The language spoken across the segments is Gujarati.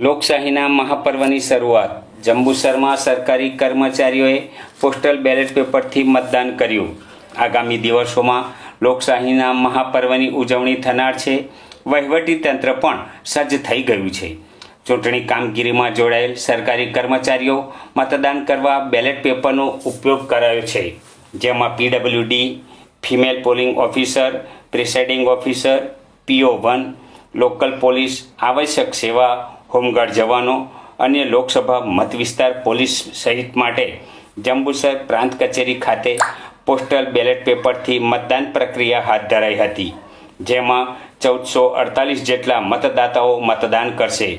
લોકશાહીના મહાપર્વની શરૂઆત. જંબુસરમાં સરકારી કર્મચારીઓએ પોસ્ટલ બેલેટ પેપરથી મતદાન કર્યું. આગામી દિવસોમાં લોકશાહીના મહાપર્વની ઉજવણી થનાર છે. વહીવટી તંત્ર પણ સજ્જ થઈ ગયું છે. ચૂંટણી કામગીરીમાં જોડાયેલ સરકારી કર્મચારીઓ મતદાન કરવા બેલેટ પેપરનો ઉપયોગ કરાયો છે. જેમાં PWD, female polling officer, presiding officer, PO one, local police, આવશ્યક સેવા હોમગાર્ડ જવાનો અને લોકસભા મત વિસ્તાર પોલીસ સહિત માટે જંબુસર પ્રાંત કચેરી ખાતે પોસ્ટલ બેલેટ પેપરથી મતદાન પ્રક્રિયા હાથ ધરાઈ હતી, જેમાં ચૌદસો અડતાલીસ જેટલા મતદાતાઓ મતદાન કરશે.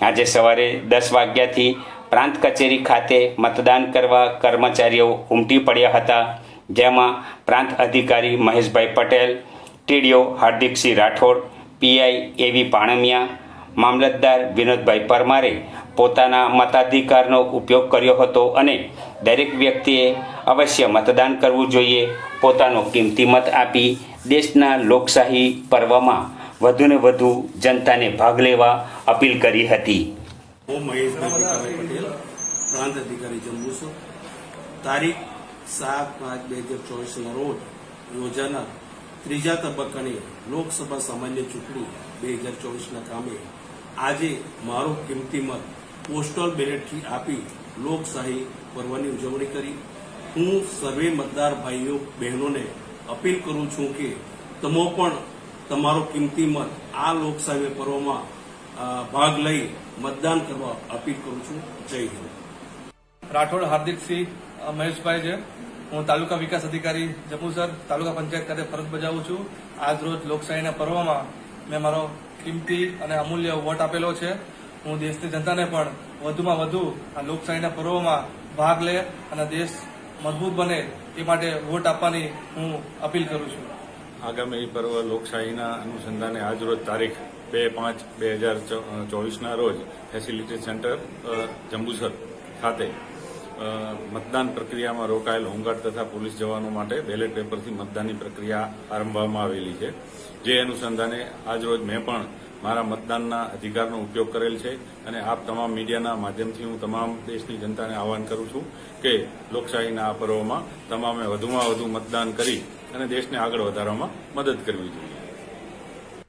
આજે સવારે દસ વાગ્યાથી પ્રાંત કચેરી ખાતે મતદાન કરવા કર્મચારીઓ ઉમટી પડ્યા હતા, જેમાં પ્રાંત અધિકારી Maheshbhai Patel, TDO Hardiksinh Rathod, PI A V Panmiya મામલતદાર વિનોદભાઈ પરમારે પોતાના મતાધિકારનો ઉપયોગ કર્યો હતો અને દરેક વ્યક્તિએ અવશ્ય મતદાન કરવું જોઈએ. પોતાનો કિંમતી મત આપી દેશના લોકશાહી પર્વમાં વધુને વધુ જનતાને ભાગ લેવા અપીલ કરી હતી. હું મહેશભાઈ પટેલ, પ્રાંત અધિકારી જંબુસર તારીખ સાત પાંચ બે હજાર ચોવીસના રોજ યોજાનાર ત્રીજા તબક્કાની લોકસભા સામાન્ય ચૂંટણી બે હજાર ચોવીસના કામે આજે મારો કિંમતી મત પોસ્ટલ બેલેટથી આપી લોકશાહી પર્વની ઉજવણી કરી. હું સર્વે મતદાર ભાઈઓ, બહેનોને અપીલ કરું છું કે તમો પણ તમારો કિંમતી મત આ લોકશાહી પર્વમાં ભાગ લઈ મતદાન કરવા અપીલ કરું છું. જય હિન્દ. રાઠોડ હાર્દિકસિંહ મહેશભાઈ છે. હું તાલુકા વિકાસ અધિકારી જંબુસર તાલુકા પંચાયત ખાતે ફરજ બજાવું છું. આજ રોજ લોકશાહીના પર્વમાં મેં મારો કિંમતી અને અમૂલ્ય વોટ આપેલો છે. હું દેશની જનતાને પણ વધુમાં વધુ આ લોકશાહીના પર્વમાં ભાગ લે અને દેશ મજબૂત બને એ માટે વોટ આપવાની હું અપીલ કરું છું. આગામી પર્વ લોકશાહીના અનુસંધાને આજરોજ તારીખ બે પાંચ બે હજાર ચોવીસના રોજ ફેસિલિટી સેન્ટર જંબુસર ખાતે મતદાન પ્રક્રિયામાં રોકાયેલ હોમગાર્ડ તથા પોલીસ જવાનો માટે બેલેટ પેપરથી મતદાનની પ્રક્રિયા આરંભવામાં આવેલી છે. જે અનુસંધાને આજરોજ મેં પણ મારા મતદાનના અધિકારનો ઉપયોગ કરેલ છે અને આપ તમામ મીડિયાના માધ્યમથી હું તમામ દેશની જનતાને આહવાન કરું છું કે લોકશાહીના આ પર્વમાં તમામે વધુમાં વધુ મતદાન કરી અને દેશને આગળ વધારવામાં મદદ કરવી જોઈએ.